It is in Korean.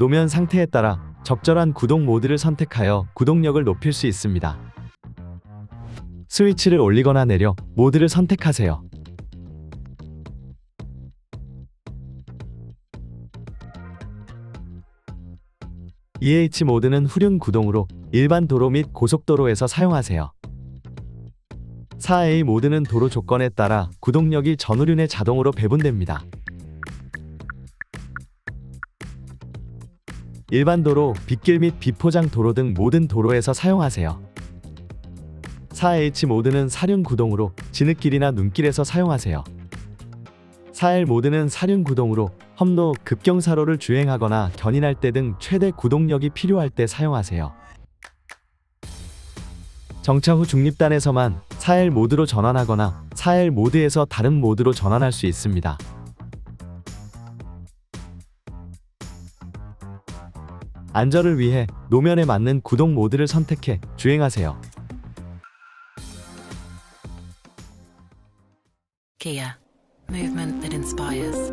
노면 상태에 따라 적절한 구동 모드를 선택하여 구동력을 높일 수 있습니다. 스위치를 올리거나 내려 모드를 선택하세요. EH 모드는 후륜 구동으로 일반 도로 및 고속도로에서 사용하세요. 4A 모드는 도로 조건에 따라 구동력이 전후륜에 자동으로 배분됩니다. 일반 도로, 빗길 및 비포장 도로 등 모든 도로에서 사용하세요. 4H 모드는 사륜 구동으로 진흙길이나 눈길에서 사용하세요. 4L 모드는 사륜 구동으로 험로, 급경사로를 주행하거나 견인할 때 등 최대 구동력이 필요할 때 사용하세요. 정차 후 중립단에서만 4L 모드로 전환하거나 4L 모드에서 다른 모드로 전환할 수 있습니다. 안전을 위해 노면에 맞는 구동 모드를 선택해 주행하세요. Kia, movement that inspires.